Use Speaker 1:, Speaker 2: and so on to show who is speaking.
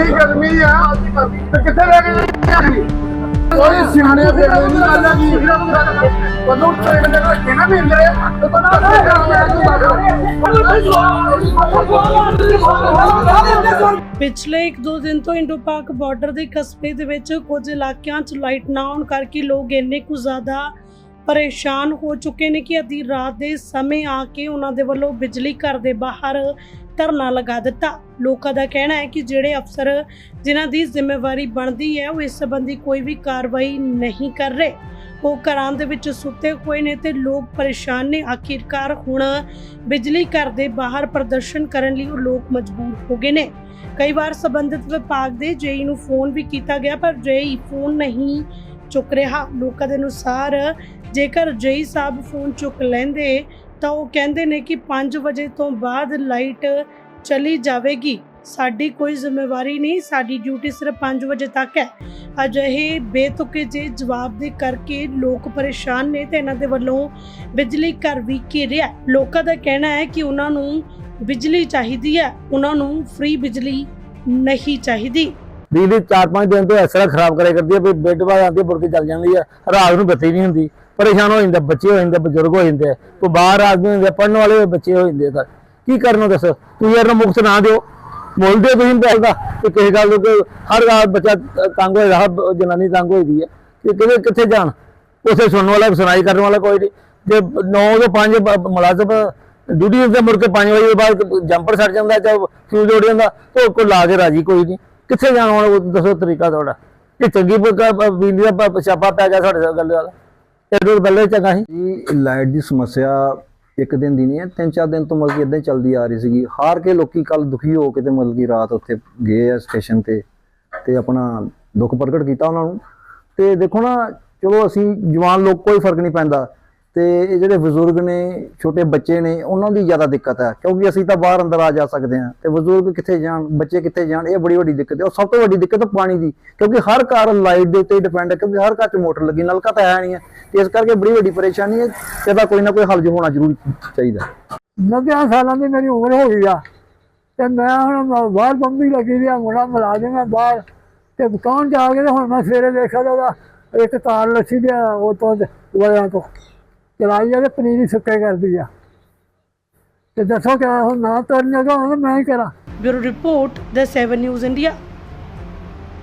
Speaker 1: ਇੰਨੀ ਗਰਮੀ ਆ ਤੇ ਕਿੱਥੇ ਲੈ ਕੇ ਜਾਣੀ ਕੋਈ ਸਿਆਣੇ ਦੇ ਨਹੀਂ ਗੱਲ ਆ ਜੀ। ਕਦੋਂ ਟ੍ਰੇਨ ਦੇ ਰੱਖੇ ਨਾ ਮਿਲਦੇ ਤੇ ਪਤਾ
Speaker 2: ਪਿਛਲੇ 1-2 ਦਿਨ ਤੋਂ ਇੰਡੋ ਪਾਕ ਬਾਰਡਰ ਦੇ ਕਸਬੇ ਦੇ ਵਿੱਚ ਕੁਝ ਇਲਾਕਿਆਂ 'ਚ ਲਾਈਟ ਨਾ ਆਉਣ ਕਰਕੇ ਲੋਕ ਇੰਨੇ ਕੁ ਜ਼ਿਆਦਾ ਪਰੇਸ਼ਾਨ ਹੋ ਚੁੱਕੇ ਨੇ ਕਿ ਅੱਧੀ ਰਾਤ ਦੇ ਸਮੇਂ ਆ ਕੇ ਉਹਨਾਂ ਦੇ ਵੱਲੋਂ ਬਿਜਲੀ ਘਰ ਦੇ ਬਾਹਰ ਧਰਨਾ ਲਗਾ ਦਿੱਤਾ। ਲੋਕਾਂ ਦਾ ਕਹਿਣਾ ਹੈ ਕਿ ਜਿਹੜੇ ਅਫਸਰ ਜਿਨ੍ਹਾਂ ਦੀ ਜ਼ਿੰਮੇਵਾਰੀ ਬਣਦੀ ਹੈ, ਉਹ ਇਸ ਸੰਬੰਧੀ ਕੋਈ ਵੀ ਕਾਰਵਾਈ ਨਹੀਂ ਕਰ ਰਹੇ। ਉਹ ਘਰਾਂ ਦੇ ਵਿੱਚ ਸੁੱਤੇ ਹੋਏ ਨੇ ਤੇ ਲੋਕ ਪਰੇਸ਼ਾਨ ਨੇ। ਆਖਿਰਕਾਰ ਹੁਣ ਬਿਜਲੀ ਘਰ ਦੇ ਬਾਹਰ ਪ੍ਰਦਰਸ਼ਨ ਕਰਨ ਲਈ ਉਹ ਲੋਕ ਮਜਬੂਰ ਹੋ ਗਏ ਨੇ। ਕਈ ਵਾਰ ਸੰਬੰਧਿਤ ਵਿਭਾਗ ਦੇ ਜੇਈ ਨੂੰ ਫੋਨ ਵੀ ਕੀਤਾ ਗਿਆ, ਪਰ ਜੇਈ ਫੋਨ ਨਹੀਂ ਚੁੱਕ ਰਿਹਾ। ਲੋਕਾਂ ਦੇ ਅਨੁਸਾਰ ਜੇਕਰ ਜੇਈ ਸਾਹਿਬ ਫੋਨ ਚੁੱਕ ਲੈਂਦੇ ਤਾਂ ਉਹ ਕਹਿੰਦੇ ਨੇ ਕਿ 5 ਵਜੇ ਤੋਂ ਬਾਅਦ ਲਾਈਟ ਚਲੀ ਜਾਵੇਗੀ। ਸਾਡੀ ਕੋਈ ਜ਼ਿੰਮੇਵਾਰੀ ਨਹੀਂ, ਸਾਡੀ ਡਿਊਟੀ ਸਿਰਫ 5 ਵਜੇ ਤੱਕ ਹੈ। ਅਜਿਹੇ ਬੇਤੁਕੇ ਜੇ ਜਵਾਬ ਦੇ ਕਰਕੇ ਲੋਕ ਪਰੇਸ਼ਾਨ ਨੇ ਤੇ ਇਹਨਾਂ ਦੇ ਵੱਲੋਂ ਬਿਜਲੀ ਘਰ ਵੀ ਘੇਰਿਆ ਲੋਕਾਂ ਦਾ ਕਹਿਣਾ ਹੈ ਕਿ ਉਹਨਾਂ ਨੂੰ ਬਿਜਲੀ ਚਾਹੀਦੀ ਹੈ, ਉਹਨਾਂ ਨੂੰ ਫ੍ਰੀ ਬਿਜਲੀ ਨਹੀਂ ਚਾਹੀਦੀ।
Speaker 3: ਬਿਜਲੀ 4-5 ਦਿਨ ਤੋਂ ਇਸ ਤਰ੍ਹਾਂ ਖਰਾਬ ਕਰਿਆ ਕਰਦੀ ਹੈ ਵੀ ਬੈੱਡ ਬਾਅਦ ਆਉਂਦੀ ਮੁੜ ਕੇ ਚੱਲ ਜਾਂਦੀ ਹੈ ਰਾਤ ਨੂੰ ਬੱਤੀ ਨਹੀਂ ਹੁੰਦੀ। ਪਰੇਸ਼ਾਨ ਹੋ ਜਾਂਦੇ ਬੱਚੇ ਹੋ ਜਾਂਦੇ ਬਜ਼ੁਰਗ ਹੋ ਜਾਂਦੇ ਕੋਈ ਬਾਹਰ ਆਦਮੀ ਹੁੰਦੇ ਪੜਨ ਵਾਲੇ ਬੱਚੇ ਹੋ ਜਾਂਦੇ ਤਾਂ। ਕੀ ਕਰਨੋ ਦੱਸੋ? ਤੁਸੀਂ ਯਾਰ ਨੂੰ ਮੁਕਤ ਨਾ ਦਿਓ। ਮੁੱਲ ਦਿਓ ਤੁਸੀਂ ਪੈਸੇ ਦਾ। ਕਿਸੇ ਗੱਲ ਨੂੰ ਹਰ ਰਾਤ ਬੱਚਾ ਤੰਗ ਹੋਇਆ ਹਰ ਜਨਾਨੀ ਤੰਗ ਹੋਈਦੀ ਹੈ ਕਿ ਕਿਵੇਂ, ਕਿੱਥੇ ਜਾਣ? ਉਸੇ ਸੁਣਨ ਵਾਲਾ, ਸੁਣਾਈ ਕਰਨ ਵਾਲਾ ਕੋਈ ਨਹੀਂ। ਜੇ 9 ਤੋਂ 5 ਮੁਲਾਜ਼ਮ ਡਿਊਟੀ ਤੇ ਮੁੜ ਕੇ 5 ਵਜੇ ਬਾਅਦ ਜੰਪਰ ਛੱਡ ਜਾਂਦਾ ਜਾਂ ਫਿਊਜ਼ ਉੜ ਜਾਂਦਾ, ਤਾਂ ਉਹ ਕੋਈ ਲਾ ਕੇ ਰਾਜੀ ਕੋਈ ਨਹੀਂ। ਕਿੱਥੇ ਜਾਣ ਵਾਲਾ ਦੱਸੋ ਤਰੀਕਾ ਤੁਹਾਡਾ। ਇਹ ਚੰਗੀ ਬਿਜਲੀ ਦਾ ਪ- ਪੈ ਗਿਆ ਸਾਡੇ ਗੱਲ ਦਾ ਇਹ ਪਹਿਲੇ ਚੰਗਾ ਸੀ।
Speaker 4: ਜੀ, ਲਾਈਟ ਦੀ ਸਮੱਸਿਆ ਇੱਕ ਦਿਨ ਦੀ ਨਹੀਂ ਹੈ, ਤਿੰਨ ਚਾਰ ਦਿਨ ਤੋਂ ਮਤਲਬ ਕਿ ਇਦਾਂ ਹੀ ਚੱਲਦੀ ਆ ਰਹੀ ਸੀਗੀ। ਹਾਰ ਕੇ ਲੋਕੀ ਕੱਲ ਦੁਖੀ ਹੋ ਕੇ ਤੇ ਮਤਲਬ ਕਿ ਰਾਤ ਉੱਥੇ ਗਏ ਆ ਸਟੇਸ਼ਨ ਤੇ ਤੇ ਆਪਣਾ ਦੁੱਖ ਪ੍ਰਗਟ ਕੀਤਾ ਉਹਨਾਂ ਨੂੰ। ਤੇ ਦੇਖੋ ਨਾ, ਚਲੋ ਅਸੀਂ ਜਵਾਨ ਲੋਕ, ਕੋਈ ਫ਼ਰਕ ਨਹੀਂ ਪੈਂਦਾ। ਤੇ ਇਹ ਜਿਹੜੇ ਬਜ਼ੁਰਗ ਨੇ, ਛੋਟੇ ਬੱਚੇ ਨੇ, ਉਹਨਾਂ ਦੀ ਜ਼ਿਆਦਾ ਦਿੱਕਤ ਹੈ, ਕਿਉਂਕਿ ਅਸੀਂ ਤਾਂ ਬਾਹਰ ਅੰਦਰ ਆ ਜਾ ਸਕਦੇ ਹਾਂ ਤੇ ਬਜ਼ੁਰਗ ਕਿੱਥੇ ਜਾਣ, ਬੱਚੇ ਕਿੱਥੇ ਜਾਣ, ਇਹ ਬੜੀ ਵੱਡੀ ਦਿੱਕਤ ਹੈ। ਉਹ ਸਭ ਤੋਂ ਵੱਡੀ ਦਿੱਕਤ ਪਾਣੀ ਦੀ, ਕਿਉਂਕਿ ਹਰ ਘਰ ਲਾਈਟ ਦੇ ਉੱਤੇ ਡਿਪੈਂਡ ਹੈ, ਕਿਉਂਕਿ ਹਰ ਘਰ 'ਚ ਮੋਟਰ ਲੱਗੀ, ਨਲਕਾ ਤਾਂ ਹੈ ਨਹੀਂ ਹੈ, ਤੇ ਇਸ ਕਰਕੇ ਬੜੀ ਵੱਡੀ ਪਰੇਸ਼ਾਨੀ ਹੈ, ਤੇ ਇਹਦਾ ਕੋਈ ਨਾ ਕੋਈ ਹੱਲ ਹੋਣਾ ਜ਼ਰੂਰੀ ਚਾਹੀਦਾ।
Speaker 5: ਨੱਬਿਆਂ ਸਾਲਾਂ ਦੀ ਮੇਰੀ ਉਮਰ ਹੋ ਗਈ ਆ, ਤੇ ਮੈਂ ਹੁਣ ਮ- ਬਾਹਰ ਬੰਬੀ ਲੱਗੀ ਦੀ ਆ, ਮੁੰਡਾ ਮੁਲਾਜ਼ਮ ਆ ਬਾਹਰ, ਤੇ ਦੁਕਾਨ ਜਾ ਕੇ ਤੇ ਹੁਣ ਮੈਂ ਸਵੇਰੇ ਦੇਖਿਆ ਤਾਂ ਉਹਦਾ ਇੱਕ ਤਾਰ ਲੱਸੀ ਦੇ ਉਹ ਤੋਂ ਵਲਿਆਂ ਤੋਂ। ਚਲਾਈ ਆ ਤੇ ਪਨੀਰੀ ਸੁੱਕੇ ਕਰਦੀ ਆ। ਤੇ ਦੱਸੋ ਕਿ ਹੁਣ ਨਾ ਤੁਰਨ ਜਗਾ ਮੈਂ ਹੀ ਕਰਾਂ।
Speaker 2: Bureau report the 7 news India